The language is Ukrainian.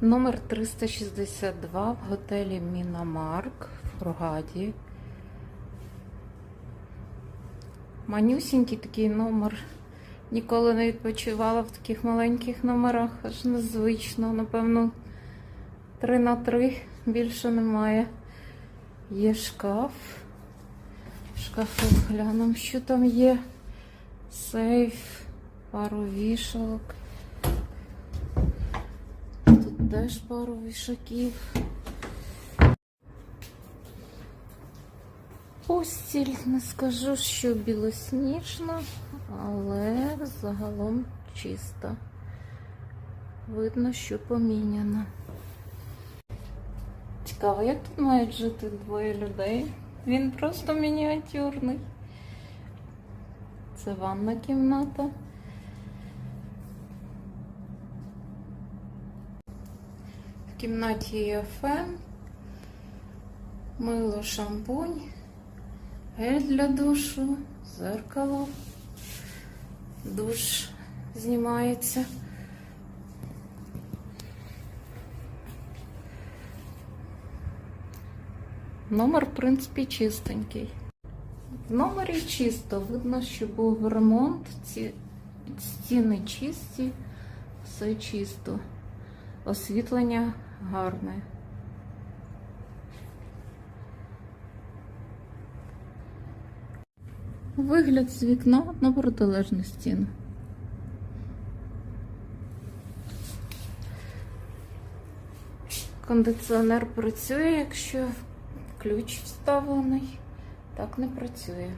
Номер 362 в готелі Мінамарк в Фургаді. Манюсінький такий номер. Ніколи не відпочивала в таких маленьких номерах, аж незвично. Напевно, 3 на 3 більше немає. Є шкаф. В шкафу глянемо, що там є. Сейф, пару вішалок. Теж пару вішаків. Постіль не скажу, що білосніжна, але загалом чиста. Видно, що поміняна. Цікаво, як тут мають жити двоє людей? Він просто мініатюрний. Це ванна кімната. В кімнаті є фен, мило, шампунь, гель для душу, зеркало, душ знімається. Номер, в принципі, чистенький. В номері чисто, видно, що був ремонт, ці стіни чисті, все чисто. Освітлення гарне. Вигляд з вікна на протилежну стіну. Кондиціонер працює, якщо ключ вставлений. Так не працює.